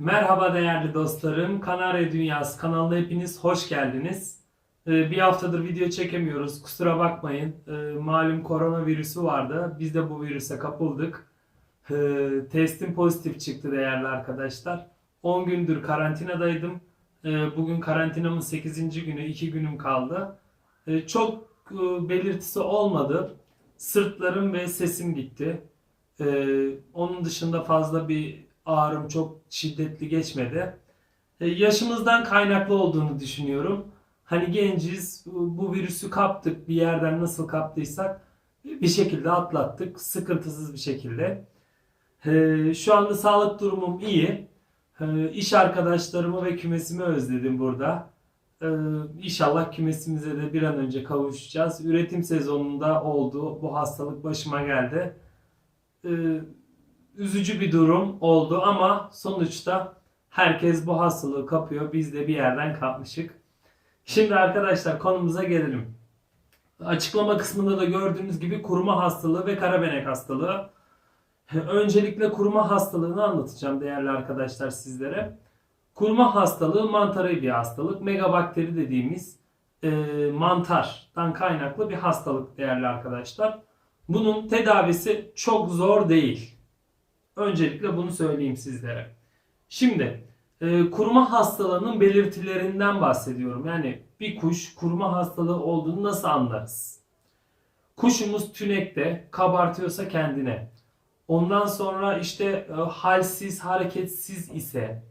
Merhaba değerli dostlarım. Kanarya Dünyası kanalına hepiniz hoş geldiniz. Ee, Bir haftadır video çekemiyoruz. Kusura bakmayın. Ee, Malum koronavirüsü vardı. Biz de bu virüse kapıldık. Ee, Testim pozitif çıktı değerli arkadaşlar. 10 gündür karantinadaydım. Bugün karantinamın 8. günü. 2 günüm kaldı. Çok e, belirtisi olmadı. Sırtlarım ve sesim gitti. Onun dışında fazla bir ağrım çok şiddetli geçmedi. Ee, Yaşımızdan kaynaklı olduğunu düşünüyorum. Hani genciz, bu virüsü kaptık bir yerden nasıl kaptıysak bir şekilde atlattık. Sıkıntısız bir şekilde. Ee, Şu anda sağlık durumum iyi. Ee, İş arkadaşlarımı ve kümesimi özledim burada. Ee, İnşallah kümesimize de bir an önce kavuşacağız. Üretim sezonunda oldu. Bu hastalık başıma geldi. Ee, Üzücü bir durum oldu ama sonuçta herkes bu hastalığı kapıyor. Biz de bir yerden kapmışık. Şimdi arkadaşlar konumuza gelelim. Açıklama kısmında da gördüğünüz gibi kuruma hastalığı ve karabenek hastalığı. Öncelikle kuruma hastalığını anlatacağım değerli arkadaşlar sizlere. Kuruma hastalığı mantarı bir hastalık. Megabakteri dediğimiz e, mantardan kaynaklı bir hastalık değerli arkadaşlar. Bunun tedavisi çok zor değil. Öncelikle bunu söyleyeyim sizlere. Şimdi e, kuruma hastalığının belirtilerinden bahsediyorum. Yani bir kuş kuruma hastalığı olduğunu nasıl anlarız? Kuşumuz tünekte kabartıyorsa kendine. Ondan sonra işte e, halsiz, hareketsiz ise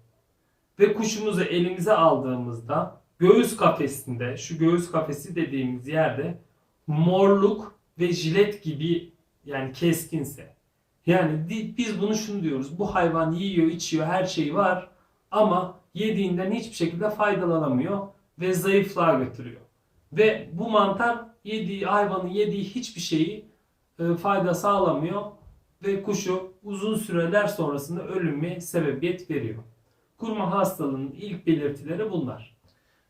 ve kuşumuzu elimize aldığımızda göğüs kafesinde, şu göğüs kafesi dediğimiz yerde morluk ve jilet gibi yani keskinse. Yani biz bunu şunu diyoruz. Bu hayvan yiyor, içiyor, her şeyi var ama yediğinden hiçbir şekilde faydalanamıyor ve zayıflığa götürüyor. Ve bu mantar yediği hayvanın yediği hiçbir şeyi e, fayda sağlamıyor ve kuşu uzun süreler sonrasında ölüme sebebiyet veriyor. Kurma hastalığının ilk belirtileri bunlar.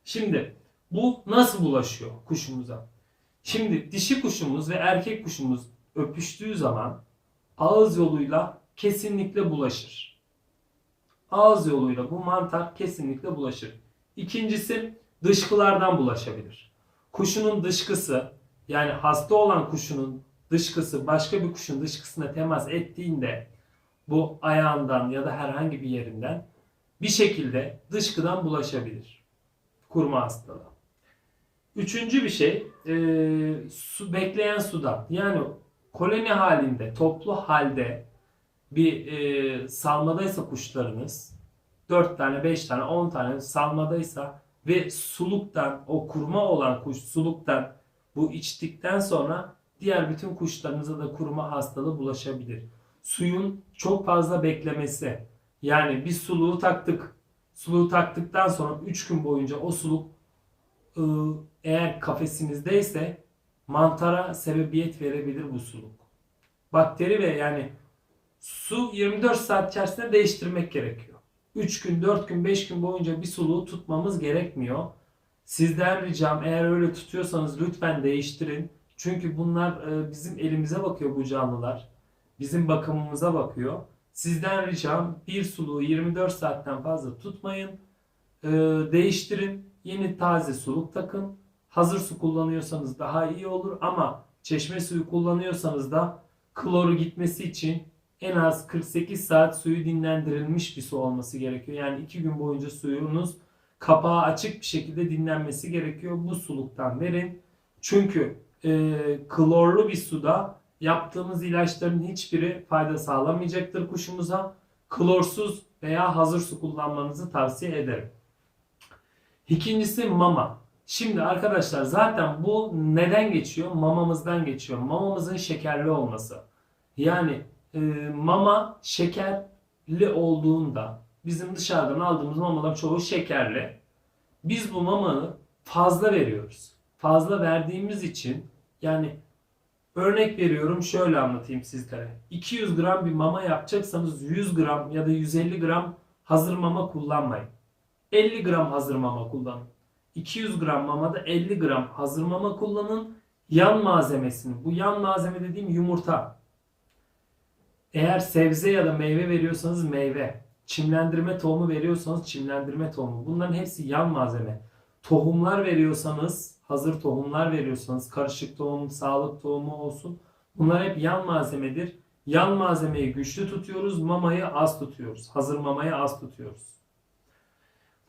Şimdi bu nasıl bulaşıyor kuşumuza? Şimdi dişi kuşumuz ve erkek kuşumuz öpüştüğü zaman ağız yoluyla kesinlikle bulaşır. Ağız yoluyla bu mantar kesinlikle bulaşır. İkincisi dışkılardan bulaşabilir. Kuşunun dışkısı yani hasta olan kuşunun dışkısı başka bir kuşun dışkısına temas ettiğinde bu ayağından ya da herhangi bir yerinden bir şekilde dışkıdan bulaşabilir. Kurma hastalığı. Üçüncü bir şey e, su, bekleyen sudan yani koloni halinde toplu halde bir e, salmadaysa kuşlarınız 4 tane 5 tane 10 tane salmadaysa ve suluktan o kurma olan kuş suluktan bu içtikten sonra diğer bütün kuşlarınıza da kurma hastalığı bulaşabilir. Suyun çok fazla beklemesi yani bir suluğu taktık suluğu taktıktan sonra 3 gün boyunca o suluk ıı, eğer kafesinizdeyse mantara sebebiyet verebilir bu suluk. Bakteri ve yani su 24 saat içerisinde değiştirmek gerekiyor. 3 gün, 4 gün, 5 gün boyunca bir suluğu tutmamız gerekmiyor. Sizden ricam eğer öyle tutuyorsanız lütfen değiştirin. Çünkü bunlar e, bizim elimize bakıyor bu canlılar. Bizim bakımımıza bakıyor. Sizden ricam bir suluğu 24 saatten fazla tutmayın. E, değiştirin. Yeni taze suluk takın. Hazır su kullanıyorsanız daha iyi olur ama çeşme suyu kullanıyorsanız da kloru gitmesi için en az 48 saat suyu dinlendirilmiş bir su olması gerekiyor. Yani 2 gün boyunca suyunuz kapağı açık bir şekilde dinlenmesi gerekiyor. Bu suluktan verin. Çünkü e, klorlu bir suda yaptığımız ilaçların hiçbiri fayda sağlamayacaktır kuşumuza. Klorsuz veya hazır su kullanmanızı tavsiye ederim. İkincisi mama. Şimdi arkadaşlar zaten bu neden geçiyor? Mamamızdan geçiyor. Mamamızın şekerli olması. Yani e, mama şekerli olduğunda bizim dışarıdan aldığımız mamalar çoğu şekerli. Biz bu mamayı fazla veriyoruz. Fazla verdiğimiz için yani örnek veriyorum şöyle anlatayım sizlere. 200 gram bir mama yapacaksanız 100 gram ya da 150 gram hazır mama kullanmayın. 50 gram hazır mama kullanın. 200 gram mamada 50 gram hazır mama kullanın. Yan malzemesini, bu yan malzeme dediğim yumurta. Eğer sebze ya da meyve veriyorsanız meyve. çimlendirme tohumu veriyorsanız çimlendirme tohumu. Bunların hepsi yan malzeme. Tohumlar veriyorsanız, hazır tohumlar veriyorsanız, karışık tohum, sağlık tohumu olsun. Bunlar hep yan malzemedir. Yan malzemeyi güçlü tutuyoruz, mamayı az tutuyoruz. Hazır mamayı az tutuyoruz.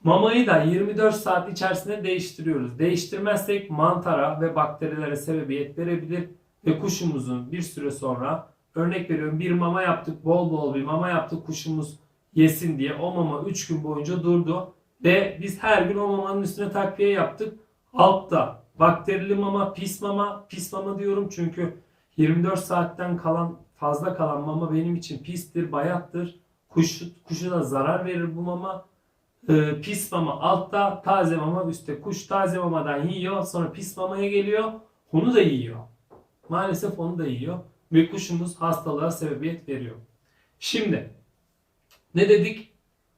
Mamayı da 24 saat içerisinde değiştiriyoruz. Değiştirmezsek mantara ve bakterilere sebebiyet verebilir ve kuşumuzun bir süre sonra örnek veriyorum bir mama yaptık bol bol bir mama yaptık kuşumuz yesin diye o mama 3 gün boyunca durdu ve biz her gün o mamanın üstüne takviye yaptık. Altta bakterili mama, pis mama, pis mama diyorum çünkü 24 saatten kalan fazla kalan mama benim için pistir, bayattır. Kuş, kuşu da zarar verir bu mama. Ee, pis mama altta, taze mama üstte. Kuş taze mamadan yiyor, sonra pis mamaya geliyor. Onu da yiyor. Maalesef onu da yiyor. Ve kuşumuz hastalığa sebebiyet veriyor. Şimdi ne dedik?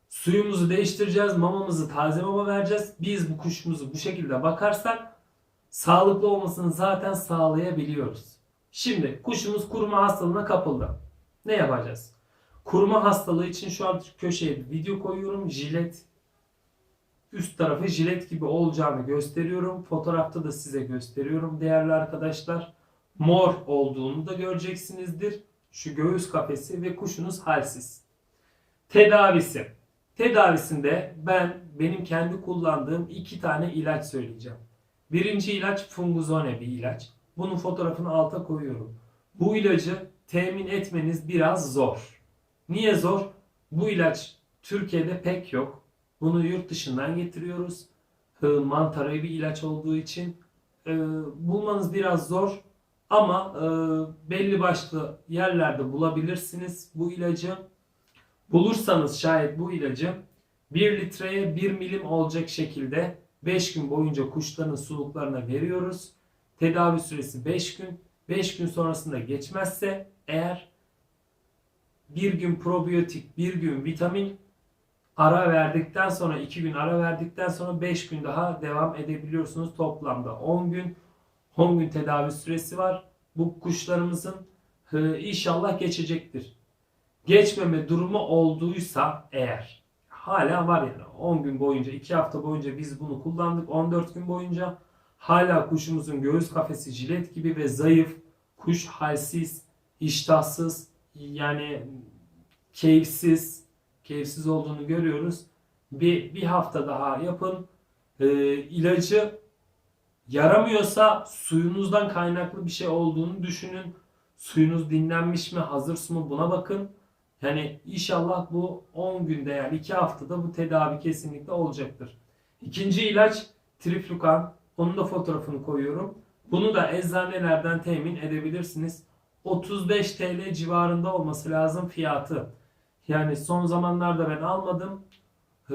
Suyumuzu değiştireceğiz, mamamızı taze mama vereceğiz. Biz bu kuşumuzu bu şekilde bakarsak sağlıklı olmasını zaten sağlayabiliyoruz. Şimdi kuşumuz kuruma hastalığına kapıldı. Ne yapacağız? Kuruma hastalığı için şu an köşeye video koyuyorum. Jilet üst tarafı jilet gibi olacağını gösteriyorum. Fotoğrafta da size gösteriyorum değerli arkadaşlar. Mor olduğunu da göreceksinizdir. Şu göğüs kafesi ve kuşunuz halsiz. Tedavisi. Tedavisinde ben benim kendi kullandığım iki tane ilaç söyleyeceğim. Birinci ilaç funguzone bir ilaç. Bunun fotoğrafını alta koyuyorum. Bu ilacı temin etmeniz biraz zor. Niye zor? Bu ilaç Türkiye'de pek yok. Bunu yurt dışından getiriyoruz. Hı, Mantarı bir ilaç olduğu için e, bulmanız biraz zor. Ama e, belli başlı yerlerde bulabilirsiniz bu ilacı. Bulursanız şayet bu ilacı 1 litreye 1 milim olacak şekilde 5 gün boyunca kuşların suluklarına veriyoruz. Tedavi süresi 5 gün. 5 gün sonrasında geçmezse eğer bir gün probiyotik, bir gün vitamin ara verdikten sonra 2 gün ara verdikten sonra 5 gün daha devam edebiliyorsunuz. Toplamda 10 gün 10 gün tedavi süresi var. Bu kuşlarımızın e, inşallah geçecektir. Geçmeme durumu olduysa eğer hala var yani 10 gün boyunca 2 hafta boyunca biz bunu kullandık 14 gün boyunca hala kuşumuzun göğüs kafesi jilet gibi ve zayıf kuş halsiz iştahsız yani keyifsiz keyifsiz olduğunu görüyoruz. Bir, bir hafta daha yapın. Ee, ilacı yaramıyorsa suyunuzdan kaynaklı bir şey olduğunu düşünün. Suyunuz dinlenmiş mi, hazır su mu buna bakın. Yani inşallah bu 10 günde yani 2 haftada bu tedavi kesinlikle olacaktır. İkinci ilaç triflukan. Onun da fotoğrafını koyuyorum. Bunu da eczanelerden temin edebilirsiniz. 35 TL civarında olması lazım fiyatı. Yani son zamanlarda ben almadım. Ee,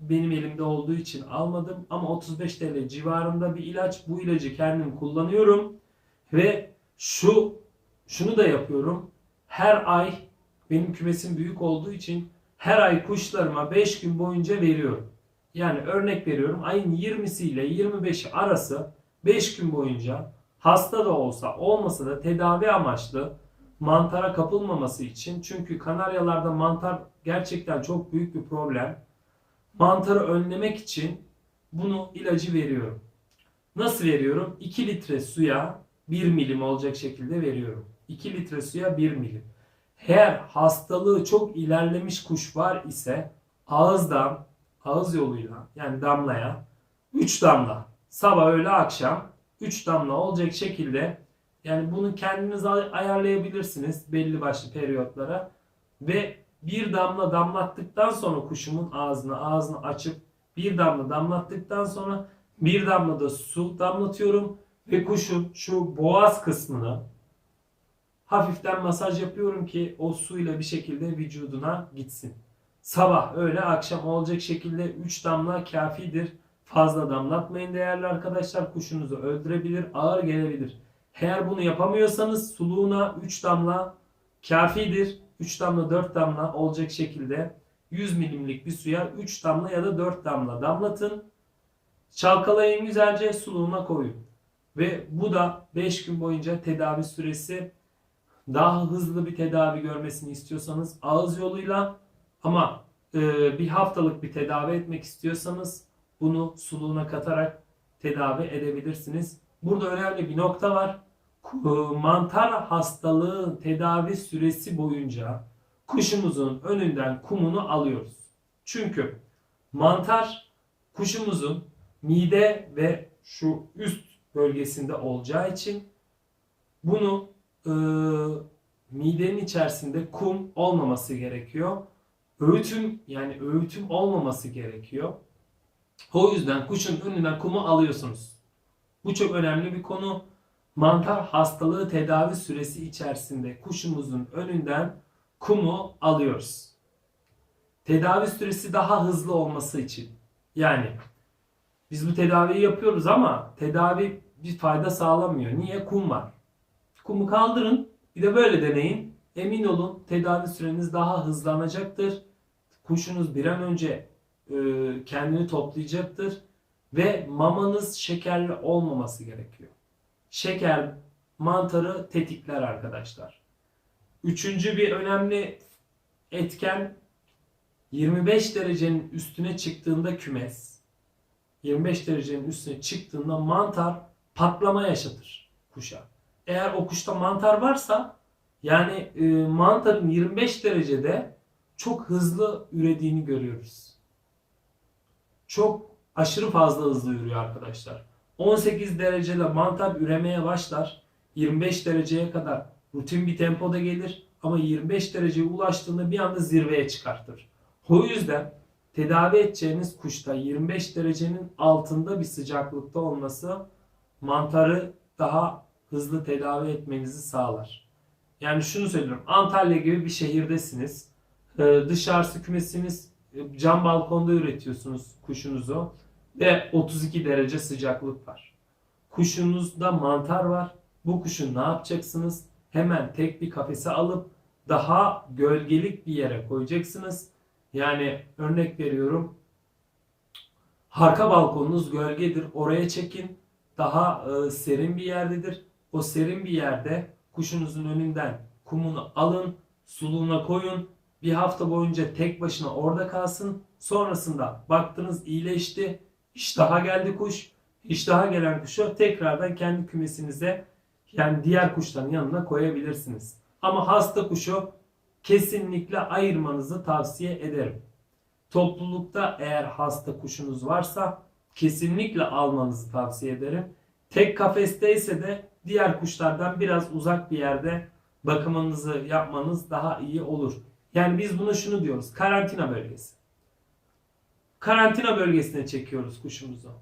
benim elimde olduğu için almadım. Ama 35 TL civarında bir ilaç. Bu ilacı kendim kullanıyorum. Ve şu şunu da yapıyorum. Her ay benim kümesim büyük olduğu için her ay kuşlarıma 5 gün boyunca veriyorum. Yani örnek veriyorum ayın 20'si ile 25'i arası 5 gün boyunca hasta da olsa olmasa da tedavi amaçlı mantara kapılmaması için çünkü kanaryalarda mantar gerçekten çok büyük bir problem. Mantarı önlemek için bunu ilacı veriyorum. Nasıl veriyorum? 2 litre suya 1 milim olacak şekilde veriyorum. 2 litre suya 1 milim. Eğer hastalığı çok ilerlemiş kuş var ise ağızdan ağız yoluyla yani damlaya 3 damla sabah öğle akşam 3 damla olacak şekilde yani bunu kendiniz ay- ayarlayabilirsiniz belli başlı periyotlara ve bir damla damlattıktan sonra kuşumun ağzını ağzını açıp bir damla damlattıktan sonra bir damla da su damlatıyorum ve kuşun şu boğaz kısmını hafiften masaj yapıyorum ki o suyla bir şekilde vücuduna gitsin. Sabah, öğle, akşam olacak şekilde 3 damla kafidir. Fazla damlatmayın değerli arkadaşlar. Kuşunuzu öldürebilir, ağır gelebilir. Eğer bunu yapamıyorsanız suluğuna 3 damla kafidir. 3 damla 4 damla olacak şekilde 100 milimlik bir suya 3 damla ya da 4 damla damlatın. Çalkalayın güzelce suluğuna koyun. Ve bu da 5 gün boyunca tedavi süresi daha hızlı bir tedavi görmesini istiyorsanız ağız yoluyla Ama e, bir haftalık bir tedavi etmek istiyorsanız bunu suluğuna katarak tedavi edebilirsiniz. Burada önemli bir nokta var. Mantar hastalığı tedavi süresi boyunca kuşumuzun önünden kumunu alıyoruz. Çünkü mantar kuşumuzun mide ve şu üst bölgesinde olacağı için bunu e, midenin içerisinde kum olmaması gerekiyor. Öğütüm yani öğütüm olmaması gerekiyor. O yüzden kuşun önünden kumu alıyorsunuz. Bu çok önemli bir konu. Mantar hastalığı tedavi süresi içerisinde kuşumuzun önünden kumu alıyoruz. Tedavi süresi daha hızlı olması için. Yani biz bu tedaviyi yapıyoruz ama tedavi bir fayda sağlamıyor. Niye? Kum var. Kumu kaldırın. Bir de böyle deneyin. Emin olun tedavi süreniz daha hızlanacaktır. Kuşunuz bir an önce kendini toplayacaktır. Ve mamanız şekerli olmaması gerekiyor. Şeker mantarı tetikler arkadaşlar. Üçüncü bir önemli etken 25 derecenin üstüne çıktığında kümes 25 derecenin üstüne çıktığında mantar patlama yaşatır kuşa. Eğer o kuşta mantar varsa yani e, mantarın 25 derecede çok hızlı ürediğini görüyoruz. Çok aşırı fazla hızlı ürüyor arkadaşlar. 18 derecede mantar üremeye başlar. 25 dereceye kadar rutin bir tempoda gelir ama 25 dereceye ulaştığında bir anda zirveye çıkartır. O yüzden tedavi edeceğiniz kuşta 25 derecenin altında bir sıcaklıkta olması mantarı daha hızlı tedavi etmenizi sağlar. Yani şunu söylüyorum. Antalya gibi bir şehirdesiniz. Ee, dışarısı kümesiniz. e, Cam balkonda üretiyorsunuz kuşunuzu. Ve 32 derece sıcaklık var. Kuşunuzda mantar var. Bu kuşu ne yapacaksınız? Hemen tek bir kafese alıp daha gölgelik bir yere koyacaksınız. Yani örnek veriyorum. Arka balkonunuz gölgedir. Oraya çekin. Daha e, serin bir yerdedir. O serin bir yerde kuşunuzun önünden kumunu alın, suluğuna koyun. Bir hafta boyunca tek başına orada kalsın. Sonrasında baktınız iyileşti. İştaha geldi kuş. İştaha gelen kuşu tekrardan kendi kümesinize yani diğer kuşların yanına koyabilirsiniz. Ama hasta kuşu kesinlikle ayırmanızı tavsiye ederim. Toplulukta eğer hasta kuşunuz varsa kesinlikle almanızı tavsiye ederim. Tek kafesteyse de diğer kuşlardan biraz uzak bir yerde bakımınızı yapmanız daha iyi olur. Yani biz buna şunu diyoruz. Karantina bölgesi. Karantina bölgesine çekiyoruz kuşumuzu.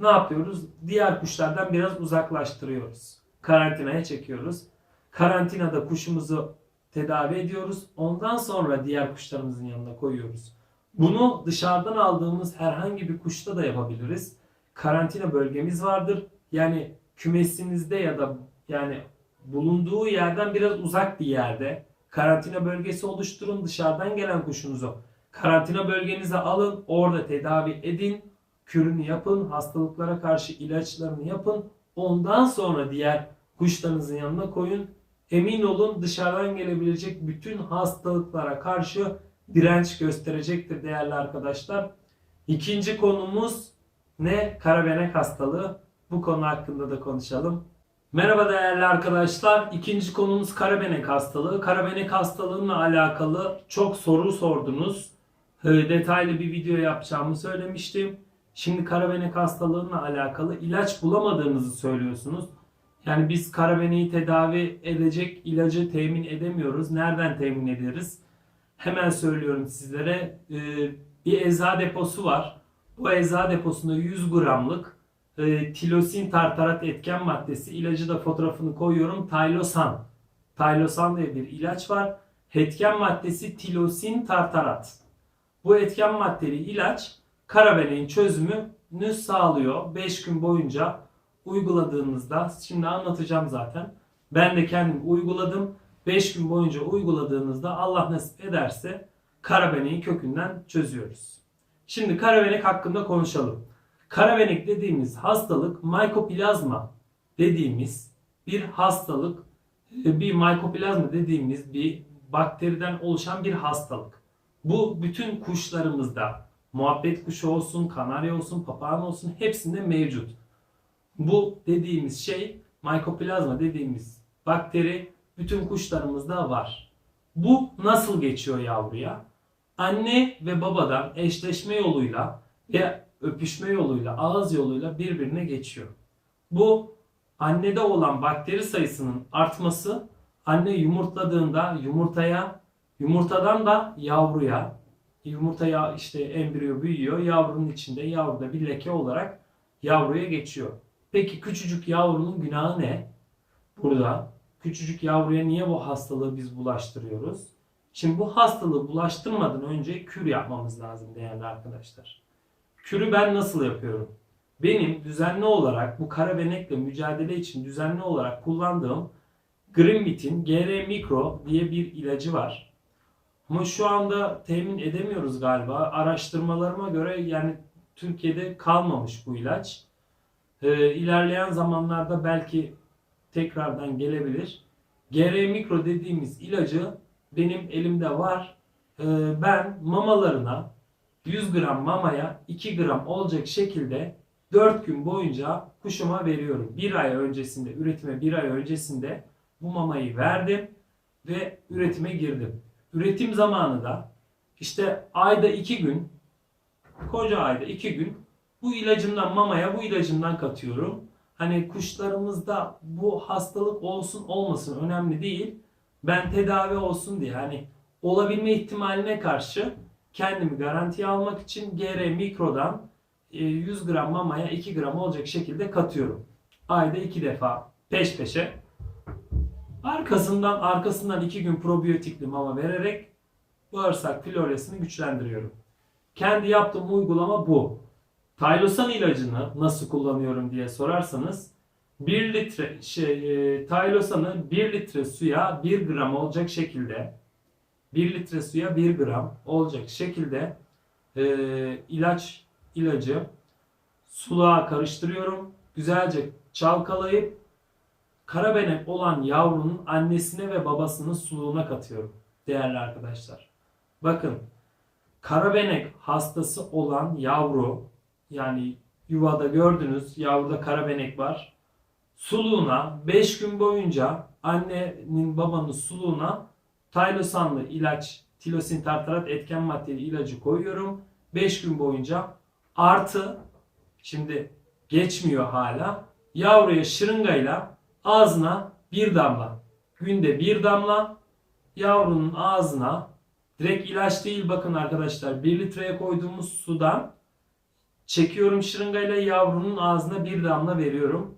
Ne yapıyoruz? Diğer kuşlardan biraz uzaklaştırıyoruz. Karantinaya çekiyoruz. Karantinada kuşumuzu tedavi ediyoruz. Ondan sonra diğer kuşlarımızın yanına koyuyoruz. Bunu dışarıdan aldığımız herhangi bir kuşta da yapabiliriz. Karantina bölgemiz vardır. Yani kümesinizde ya da yani bulunduğu yerden biraz uzak bir yerde karantina bölgesi oluşturun. Dışarıdan gelen kuşunuzu karantina bölgenize alın. Orada tedavi edin. Kürünü yapın. Hastalıklara karşı ilaçlarını yapın. Ondan sonra diğer kuşlarınızın yanına koyun. Emin olun dışarıdan gelebilecek bütün hastalıklara karşı direnç gösterecektir değerli arkadaşlar. İkinci konumuz ne? Karabenek hastalığı. Bu konu hakkında da konuşalım. Merhaba değerli arkadaşlar. İkinci konumuz karabenek hastalığı. Karabenek hastalığıyla alakalı çok soru sordunuz. Ee, Detaylı bir video yapacağımı söylemiştim. Şimdi karabenek hastalığıyla alakalı ilaç bulamadığınızı söylüyorsunuz. Yani biz karabeneyi tedavi edecek ilacı temin edemiyoruz. Nereden temin ederiz? Hemen söylüyorum sizlere. Ee, bir eza deposu var. Bu eza deposunda 100 gramlık e, tilosin tartarat etken maddesi ilacı da fotoğrafını koyuyorum. Tylosan. Tylosan diye bir ilaç var. Etken maddesi tilosin tartarat. Bu etken maddeli ilaç karabeneğin çözümünü sağlıyor. 5 gün boyunca uyguladığınızda şimdi anlatacağım zaten. Ben de kendim uyguladım. 5 gün boyunca uyguladığınızda Allah nasip ederse karabeneği kökünden çözüyoruz. Şimdi karabenek hakkında konuşalım. Karabenek dediğimiz hastalık mykoplazma dediğimiz bir hastalık. Bir mykoplazma dediğimiz bir bakteriden oluşan bir hastalık. Bu bütün kuşlarımızda muhabbet kuşu olsun, kanarya olsun, papağan olsun hepsinde mevcut. Bu dediğimiz şey Mycoplasma dediğimiz bakteri bütün kuşlarımızda var. Bu nasıl geçiyor yavruya? Anne ve babadan eşleşme yoluyla ve öpüşme yoluyla, ağız yoluyla birbirine geçiyor. Bu annede olan bakteri sayısının artması anne yumurtladığında yumurtaya, yumurtadan da yavruya, yumurtaya işte embriyo büyüyor, yavrunun içinde yavruda bir leke olarak yavruya geçiyor. Peki küçücük yavrunun günahı ne? Burada küçücük yavruya niye bu hastalığı biz bulaştırıyoruz? Şimdi bu hastalığı bulaştırmadan önce kür yapmamız lazım değerli arkadaşlar. Kürü ben nasıl yapıyorum? Benim düzenli olarak bu kara benekle mücadele için düzenli olarak kullandığım Greenwith'in GR Micro diye bir ilacı var. Ama şu anda temin edemiyoruz galiba. Araştırmalarıma göre yani Türkiye'de kalmamış bu ilaç. Ee, ilerleyen zamanlarda belki tekrardan gelebilir. GR Micro dediğimiz ilacı benim elimde var. Ee, ben mamalarına 100 gram mamaya 2 gram olacak şekilde 4 gün boyunca kuşuma veriyorum. Bir ay öncesinde, üretime bir ay öncesinde bu mamayı verdim ve üretime girdim. Üretim zamanı da işte ayda 2 gün, koca ayda 2 gün bu ilacımdan mamaya bu ilacımdan katıyorum. Hani kuşlarımızda bu hastalık olsun olmasın önemli değil. Ben tedavi olsun diye hani olabilme ihtimaline karşı kendimi garantiye almak için GR Mikro'dan e, 100 gram mamaya 2 gram olacak şekilde katıyorum. Ayda 2 defa peş peşe. Arkasından arkasından 2 gün probiyotikli mama vererek bağırsak floresini güçlendiriyorum. Kendi yaptığım uygulama bu. Tylosan ilacını nasıl kullanıyorum diye sorarsanız 1 litre şey e, Tylosan'ı 1 litre suya 1 gram olacak şekilde 1 litre suya 1 gram olacak şekilde e, ilaç ilacı suluğa karıştırıyorum. Güzelce çalkalayıp karabenek olan yavrunun annesine ve babasının suluğuna katıyorum değerli arkadaşlar. Bakın karabenek hastası olan yavru yani yuvada gördünüz yavruda karabenek var. Suluğuna 5 gün boyunca annenin babanın suluğuna Tylosanlı ilaç, tilosin tartarat etken maddeli ilacı koyuyorum. 5 gün boyunca artı şimdi geçmiyor hala. Yavruya şırıngayla ağzına bir damla. Günde bir damla yavrunun ağzına direkt ilaç değil bakın arkadaşlar 1 litreye koyduğumuz sudan çekiyorum şırıngayla yavrunun ağzına bir damla veriyorum.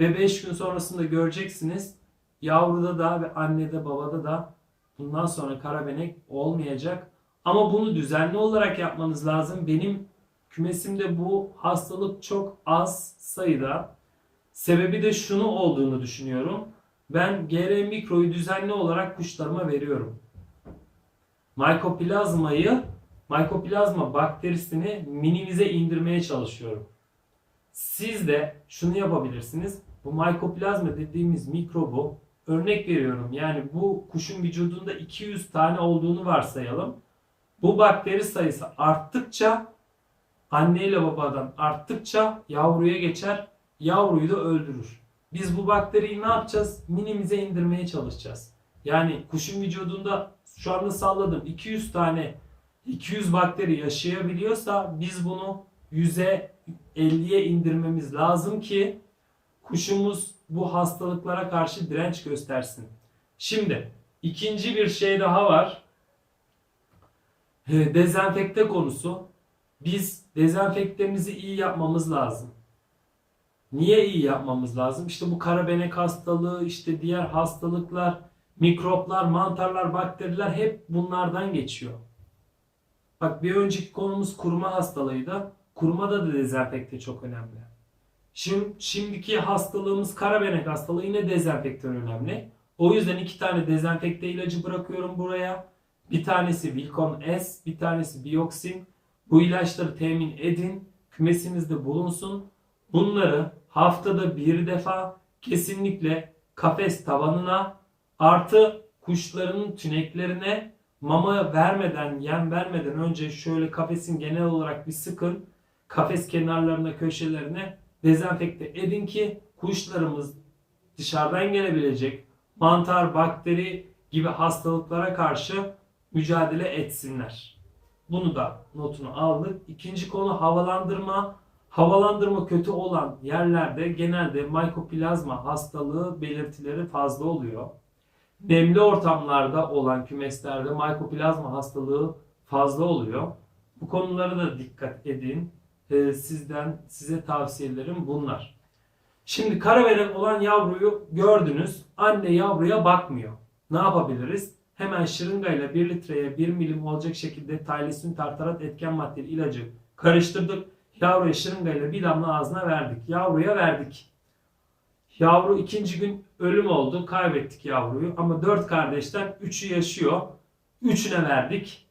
Ve 5 gün sonrasında göreceksiniz yavruda da ve annede babada da bundan sonra karabenek olmayacak. Ama bunu düzenli olarak yapmanız lazım. Benim kümesimde bu hastalık çok az sayıda. Sebebi de şunu olduğunu düşünüyorum. Ben GR mikroyu düzenli olarak kuşlarıma veriyorum. Mycoplasma'yı, Mycoplasma bakterisini minimize indirmeye çalışıyorum. Siz de şunu yapabilirsiniz. Bu Mycoplasma dediğimiz mikrobu örnek veriyorum. Yani bu kuşun vücudunda 200 tane olduğunu varsayalım. Bu bakteri sayısı arttıkça anne ile babadan arttıkça yavruya geçer. Yavruyu da öldürür. Biz bu bakteriyi ne yapacağız? Minimize indirmeye çalışacağız. Yani kuşun vücudunda şu anda salladım 200 tane 200 bakteri yaşayabiliyorsa biz bunu 100'e 50'ye indirmemiz lazım ki kuşumuz bu hastalıklara karşı direnç göstersin. Şimdi ikinci bir şey daha var. Ee, Dezenfekte konusu. Biz dezenfektemizi iyi yapmamız lazım. Niye iyi yapmamız lazım? İşte bu karabenek hastalığı, işte diğer hastalıklar, mikroplar, mantarlar, bakteriler hep bunlardan geçiyor. Bak bir önceki konumuz kuruma hastalığıydı. Kurumada da dezenfekte çok önemli. Şimdi, şimdiki hastalığımız karabenek hastalığı yine dezenfektan önemli. O yüzden iki tane dezenfekte ilacı bırakıyorum buraya. Bir tanesi Vilcon S, bir tanesi Bioxin. Bu ilaçları temin edin. Kümesinizde bulunsun. Bunları haftada bir defa kesinlikle kafes tavanına artı kuşların tüneklerine Mama vermeden, yem vermeden önce şöyle kafesin genel olarak bir sıkın. Kafes kenarlarına, köşelerine dezenfekte edin ki kuşlarımız dışarıdan gelebilecek mantar, bakteri gibi hastalıklara karşı mücadele etsinler. Bunu da notunu aldık. İkinci konu havalandırma. Havalandırma kötü olan yerlerde genelde mikoplazma hastalığı belirtileri fazla oluyor. Nemli ortamlarda olan kümeslerde mikoplazma hastalığı fazla oluyor. Bu konulara da dikkat edin. Ee, sizden size tavsiyelerim bunlar. Şimdi karaverek olan yavruyu gördünüz. Anne yavruya bakmıyor. Ne yapabiliriz? Hemen şırıngayla 1 litreye 1 milim olacak şekilde taylisün tartarat etken maddeli ilacı karıştırdık. Yavruya şırıngayla bir damla ağzına verdik. Yavruya verdik. Yavru ikinci gün ölüm oldu. Kaybettik yavruyu. Ama dört kardeşten üçü yaşıyor. Üçüne verdik.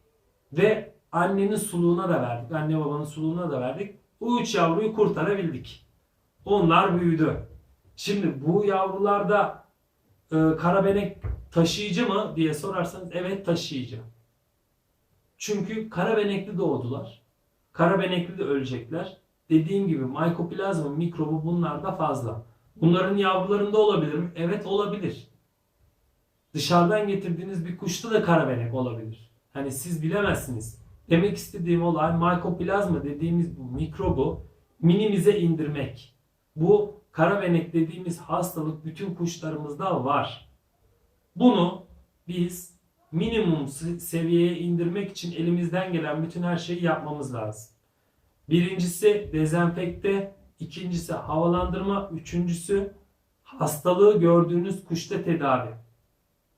Ve annenin suluğuna da verdik. Anne babanın suluğuna da verdik. Bu üç yavruyu kurtarabildik. Onlar büyüdü. Şimdi bu yavrularda e, karabenek taşıyıcı mı diye sorarsanız evet taşıyıcı. Çünkü karabenekli doğdular. Karabenekli de ölecekler. Dediğim gibi mikoplazma mikrobu bunlarda fazla. Bunların yavrularında olabilir mi? Evet olabilir. Dışarıdan getirdiğiniz bir kuşta da karabenek olabilir. Hani siz bilemezsiniz. Demek istediğim olay mikoplazma dediğimiz bu mikrobu minimize indirmek. Bu karabenek dediğimiz hastalık bütün kuşlarımızda var. Bunu biz minimum se- seviyeye indirmek için elimizden gelen bütün her şeyi yapmamız lazım. Birincisi dezenfekte, ikincisi havalandırma, üçüncüsü hastalığı gördüğünüz kuşta tedavi.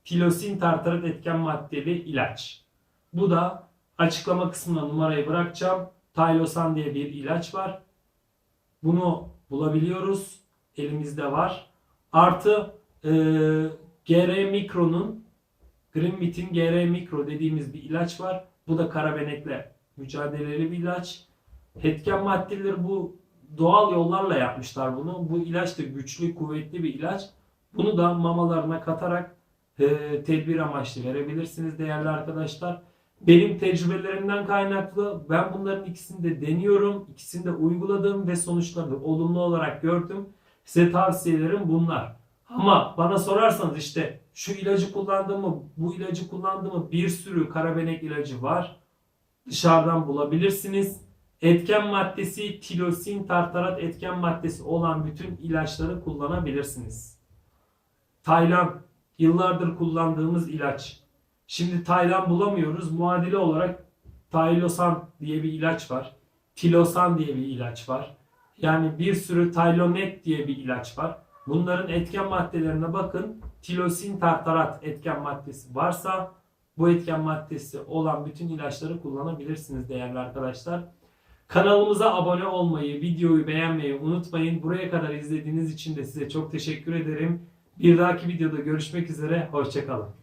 Tilosin tartarat etken maddeli ilaç. Bu da açıklama kısmına numarayı bırakacağım. Tylosan diye bir ilaç var. Bunu bulabiliyoruz. Elimizde var. Artı e, GR Mikro'nun Greenwit'in GR Mikro dediğimiz bir ilaç var. Bu da karabenekle mücadeleli bir ilaç. Etken maddeleri bu doğal yollarla yapmışlar bunu. Bu ilaç da güçlü, kuvvetli bir ilaç. Bunu da mamalarına katarak e, tedbir amaçlı verebilirsiniz değerli arkadaşlar. Benim tecrübelerimden kaynaklı ben bunların ikisini de deniyorum. İkisini de uyguladım ve sonuçlarını olumlu olarak gördüm. Size tavsiyelerim bunlar. Ama bana sorarsanız işte şu ilacı kullandım mı, bu ilacı kullandım mı bir sürü karabenek ilacı var. Dışarıdan bulabilirsiniz. Etken maddesi tilosin tartarat etken maddesi olan bütün ilaçları kullanabilirsiniz. Taylan yıllardır kullandığımız ilaç. Şimdi Taylan bulamıyoruz. Muadili olarak Tylosan diye bir ilaç var. Tilosan diye bir ilaç var. Yani bir sürü Tylonet diye bir ilaç var. Bunların etken maddelerine bakın. Tilosin tartarat etken maddesi varsa bu etken maddesi olan bütün ilaçları kullanabilirsiniz değerli arkadaşlar. Kanalımıza abone olmayı, videoyu beğenmeyi unutmayın. Buraya kadar izlediğiniz için de size çok teşekkür ederim. Bir dahaki videoda görüşmek üzere. Hoşçakalın.